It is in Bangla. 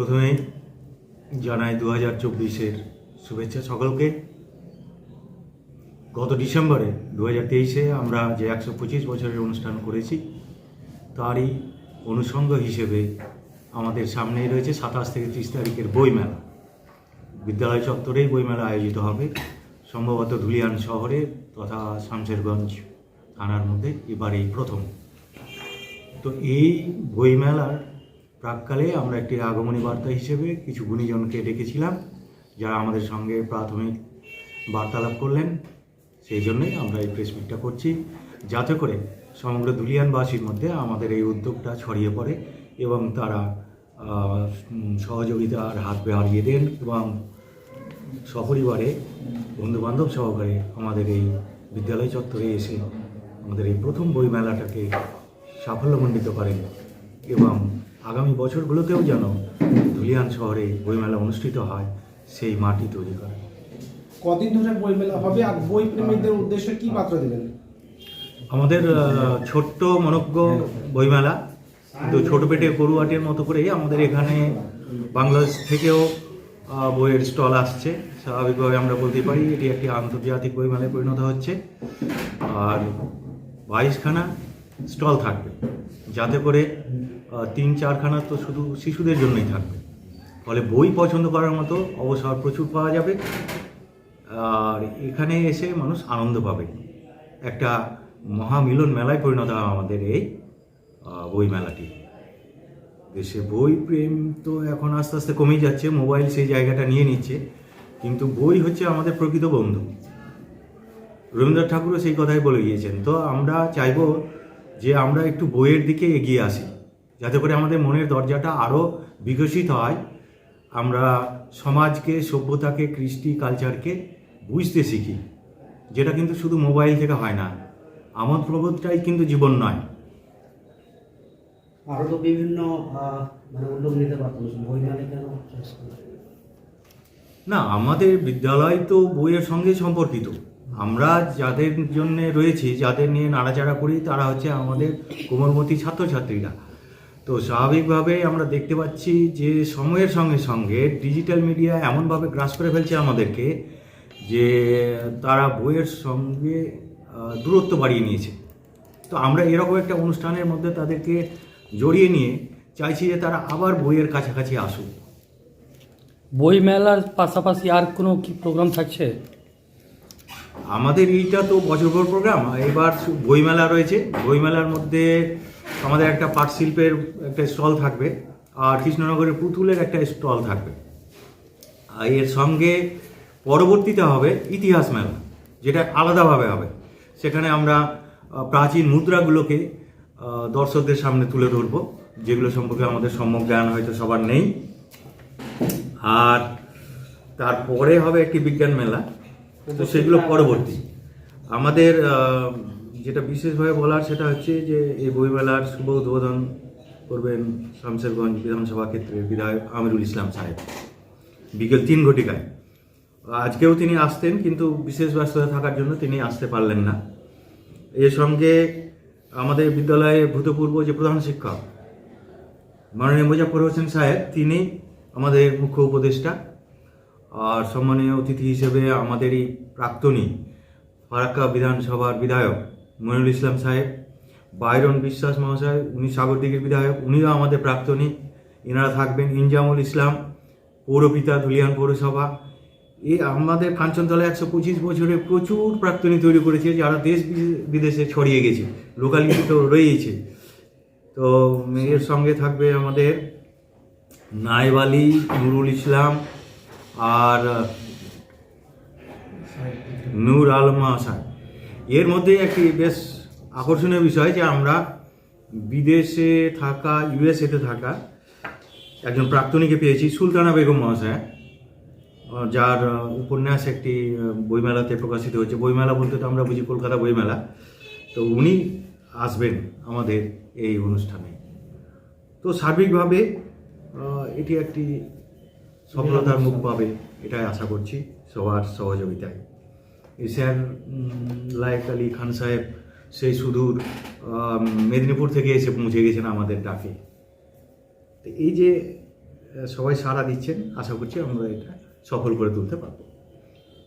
প্রথমে জানাই দু হাজার চব্বিশের শুভেচ্ছা সকলকে। গত ডিসেম্বরে দু হাজার তেইশে আমরা যে একশো পঁচিশ বছরের অনুষ্ঠান করেছি, তারই অনুষঙ্গ হিসেবে আমাদের সামনেই রয়েছে সাতাশ থেকে ত্রিশ তারিখের বইমেলা। বিদ্যালয় চত্বরেই বইমেলা আয়োজিত হবে, সম্ভবত ধুলিয়ান শহরে তথা শামশেরগঞ্জ থানার মধ্যে এবার এই প্রথম। তো এই বইমেলার প্রাককালে আমরা একটি আগমনী বার্তা হিসেবে কিছু গুণীজনকে ডেকেছিলাম, যারা আমাদের সঙ্গে প্রাথমিক বার্তালাপ করলেন। সেই জন্যই আমরা এই প্রেস মিটটা করছি, যাতে করে সমগ্র দুলিয়ানবাসীর মধ্যে আমাদের এই উদ্যোগটা ছড়িয়ে পড়ে এবং তারা সহযোগিতার হাত বাড়িয়ে দেন এবং সপরিবারে বন্ধুবান্ধব সহকারে আমাদের এই বিদ্যালয় চত্বরে এসে আমাদের এই প্রথম বইমেলাটাকে সাফল্যমণ্ডিত করেন এবং আগামী বছরগুলোতেও যেন ধুলিয়ান শহরে বইমেলা অনুষ্ঠিত হয় সেই মাটি তৈরি করে। কদিন ধরে বইমেলা হবে আর বই প্রেমীদের উদ্দেশ্যে কি বার্তা দেবেন আমাদের ছোট্ট মনজ্ঞ বইমেলা কিন্তু ছোট পেটে গরুয়াটের মতো করে আমাদের এখানে বাংলাদেশ থেকেও বইয়ের স্টল আসছে। স্বাভাবিকভাবে আমরা বলতে পারি এটি একটি আন্তর্জাতিক বইমেলায় পরিণত হচ্ছে। আর বাইশখানা স্টল থাকবে। যাতে করে তিন চারখানা তো শুধু শিশুদের জন্যই থাকবে। ফলে বই পছন্দ করার মতো অবসর প্রচুর পাওয়া যাবে। আর এখানে এসে মানুষ আনন্দ পাবে। একটা মহামিলন মেলায় পরিণত হয় আমাদের এই বই মেলাটি। দেশে বই প্রেম তো এখন আস্তে আস্তে কমেই যাচ্ছে, মোবাইল সেই জায়গাটা নিয়ে নিচ্ছে। কিন্তু বই হচ্ছে আমাদের প্রকৃত বন্ধু। রবীন্দ্রনাথ ঠাকুরও সেই কথাই বলে গিয়েছেন, তো আমরা চাইব যে আমরা একটু বইয়ের দিকে এগিয়ে আসি যাতে করে আমাদের মনের দরজাটা আরও বিকশিত হয়। আমরা সমাজকে সভ্যতাকে কৃষ্টি কালচারকে বুঝতে শিখি যেটা কিন্তু শুধু মোবাইল থেকে হয় না আমোদ প্রবোধটাই কিন্তু জীবন নয়। আরও তো বিভিন্ন মানে উদ্যোগ নিতে পারতাম বই মেলে কেন না আমাদের বিদ্যালয় তো বইয়ের সঙ্গে সম্পর্কিত। আমরা যাদের জন্য রয়েছি, যাদের নিয়ে নাড়াচাড়া করি, তারা হচ্ছে আমাদের কোমলমতি ছাত্রছাত্রীরা। তো স্বাভাবিকভাবে আমরা দেখতে পাচ্ছি যে সময়ের সঙ্গে সঙ্গে ডিজিটাল মিডিয়া এমনভাবে গ্রাস করে ফেলছে আমাদেরকে যে তারা বইয়ের সঙ্গে দূরত্ব বাড়িয়ে নিয়েছে। তো আমরা এরকম একটা অনুষ্ঠানের মধ্যে তাদেরকে জড়িয়ে নিয়ে চাইছি যে তারা আবার বইয়ের কাছাকাছি আসুক। বই মেলার পাশাপাশি আর কোনো কি প্রোগ্রাম থাকছে? আমাদের এইটা তো বছরভর প্রোগ্রাম এবার বইমেলা রয়েছে। বইমেলার মধ্যে আমাদের একটা পাট শিল্পের একটা স্টল থাকবে, আর কৃষ্ণনগরের পুতুলের একটা স্টল থাকবে। এর সঙ্গে পরবর্তীতে হবে ইতিহাস মেলা, যেটা আলাদাভাবে হবে। সেখানে আমরা প্রাচীন মুদ্রাগুলোকে দর্শকদের সামনে তুলে ধরবো, যেগুলো সম্পর্কে আমাদের সম্যক জ্ঞান হয়তো সবার নেই। আর তারপরে হবে একটি বিজ্ঞান মেলা। তো সেগুলো পরবর্তী। আমাদের যেটা বিশেষভাবে বলার সেটা হচ্ছে যে এই বইমেলার শুভ উদ্বোধন করবেন শামশেরগঞ্জ বিধানসভা ক্ষেত্রের বিধায়ক আমিরুল ইসলাম সাহেব। বিকেল তিন ঘটিকায়। আজকেও তিনি আসতেন, কিন্তু বিশেষ ব্যস্ততা থাকার জন্য তিনি আসতে পারলেন না। এর সঙ্গে আমাদের বিদ্যালয়ে ভূতপূর্ব যে প্রধান শিক্ষক মাননীয় মুজাফর হোসেন সাহেব, তিনি আমাদের মুখ্য উপদেষ্টা। আর সম্মানীয় অতিথি হিসেবে আমাদের এই প্রাক্তনী ফারাক্কা বিধানসভার বিধায়ক মনিরুল ইসলাম সাহেব, বাইরন বিশ্বাস মহাশয়, উনি সাগরদিঘির বিধায়ক, উনিও আমাদের প্রাক্তনী। এনারা থাকবেন ইনজামুল ইসলাম, পৌরপিতা ধুলিয়ান পৌরসভা। এই আমাদের কাঞ্চনতলা একশো পঁচিশ বছরে প্রচুর প্রাক্তনী তৈরি করেছে, যারা দেশ বিদেশে ছড়িয়ে গেছে লোকালিটি তো রয়েইছে। তো এর সঙ্গে থাকবে আমাদের নায়েব আলী, নুরুল ইসলাম আর নূর আলম হাসান এর মধ্যে একটি বেশ আকর্ষণীয় বিষয় যে আমরা বিদেশে থাকা ইউএসএতে থাকা একজন প্রাক্তনীকে পেয়েছি, সুলতানা বেগম মহাশয়া যার উপন্যাস একটি বইমেলাতে প্রকাশিত হয়েছে। বইমেলা বলতে তো আমরা বুঝি কলকাতা বইমেলা। তো উনি আসবেন আমাদের এই অনুষ্ঠানে। তো সার্বিকভাবে এটি একটি সফলতার মুখ পাবে এটাই আশা করছি সবার সহযোগিতায়। উম, লায়েক আলী খান সাহেব সেই সুদূর মেদিনীপুর থেকে এসে পৌঁছে গেছেন আমাদের ডাকে। তো এই যে সবাই সাড়া দিচ্ছেন আশা করছি আমরা এটা সফল করে তুলতে পারব।